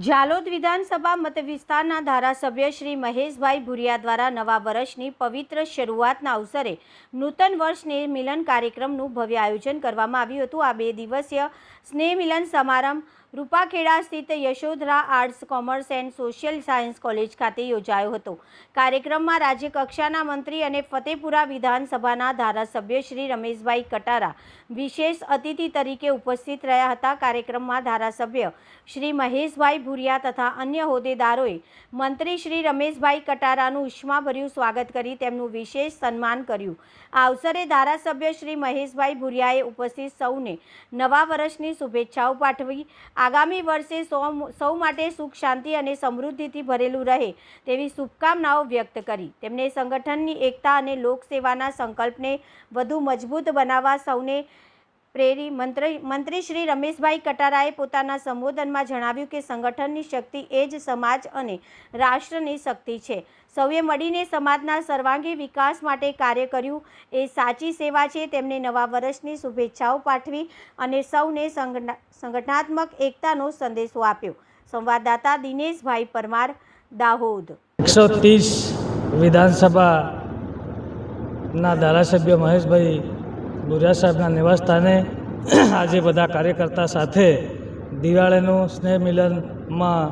ઝાલોદ વિધાનસભા મતવિસ્તારના ધારાસભ્ય શ્રી મહેશભાઈ ભુરિયા દ્વારા નવા વર્ષની પવિત્ર શરૂઆતના અવસરે નૂતન વર્ષ સ્નેહ મિલન કાર્યક્રમનું ભવ્ય આયોજન કરવામાં આવ્યું હતું. આ બે દિવસીય સ્નેહ મિલન સમારંભ રૂપાખેડા સ્થિત Yashodhara arts commerce and social science college ખાતે યોજાયો હતો. કાર્યક્રમમાં રાજ્ય કક્ષાના મંત્રી અને ફતેપુરા વિધાનસભાના ધારાસભ્ય શ્રી રમેશભાઈ કટારા વિશેષ અતિથિ તરીકે ઉપસ્થિત રહ્યા હતા. કાર્યક્રમમાં ધારાસભ્ય શ્રી મહેશભાઈ ભુરિયા તથા અન્ય હોદ્દેદારોએ મંત્રી શ્રી રમેશભાઈ કટારાનું ઉષ્માભર્યું સ્વાગત કરી તેમનું વિશેષ સન્માન કર્યું. આ અવસરે ધારાસભ્ય શ્રી મહેશભાઈ ભુરિયાએ ઉપસ્થિત સૌને નવા વર્ષની શુભેચ્છાઓ પાઠવી આગામી વર્ષે સૌ માટે સુખ, શાંતિ અને સમૃદ્ધિથી ભરેલું રહે તેવી શુભકામનાઓ વ્યક્ત કરી. તેમણે સંગઠનની એકતા અને લોકસેવાના સંકલ્પને વધુ મજબૂત બનાવવા સૌને પ્રેરી મંત્રી મંત્રી શ્રી રમેશભાઈ કટારાએ પોતાના સંબોધનમાં જણાવ્યું કે સંગઠનની શક્તિ એ જ સમાજ અને રાષ્ટ્રની શક્તિ છે. સૌએ મળીને સમાજના સર્વાંગી વિકાસ માટે કાર્ય કર્યું. એ સાચી સેવા છે. તેમણે નવા વર્ષની શુભેચ્છાઓ પાઠવી અને સૌને સંગઠનાત્મક એકતાનો સંદેશો આપ્યો. સંવાદદાતા દિનેશભાઈ પરમાર, દાહોદ. એકસો વિધાનસભાના ધારાસભ્ય મહેશભાઈ ભુરિયા સાહેબના નિવાસસ્થાને આજે બધા કાર્યકર્તા સાથે દિવાળીનું સ્નેહ મિલનમાં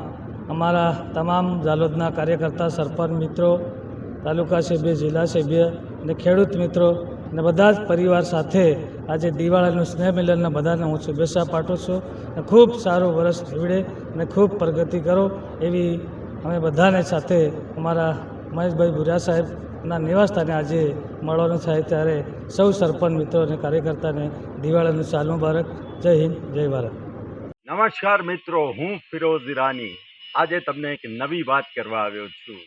અમારા તમામ ઝાલોદના કાર્યકર્તા, સરપંચ મિત્રો, તાલુકા સભ્ય, જિલ્લા સભ્ય અને ખેડૂત મિત્રો અને બધા જ પરિવાર સાથે આજે દિવાળીનું સ્નેહ મિલનના બધાને હું શુભેચ્છા પાઠવું છું અને ખૂબ સારું વર્ષ નીવડે અને ખૂબ પ્રગતિ કરો એવી અમે બધાને સાથે અમારા મહેશભાઈ ભુરિયા સાહેબના નિવાસસ્થાને આજે મળવાનું થાય ત્યારે સૌ સરપંચ મિત્રો અને કાર્યકર્તાને દિવાળીનું સાલ મુબારક. જય હિન્દ જય ભારત. નમસ્કાર મિત્રો હું ફિરોઝ ઈરાની. આજે તમને એક નવી વાત કરવા આવ્યો છું.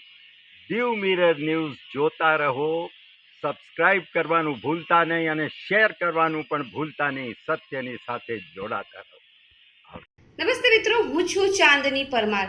દીવ મિરર ન્યૂઝ જોતા રહો સબસ્ક્રાઇબ કરવાનું ભૂલતા નહીં અને શેર કરવાનું પણ ભૂલતા નહીં સત્યની સાથે જોડાતા રહો. નમસ્તે મિત્રો હું છું ચાંદની પરમાર.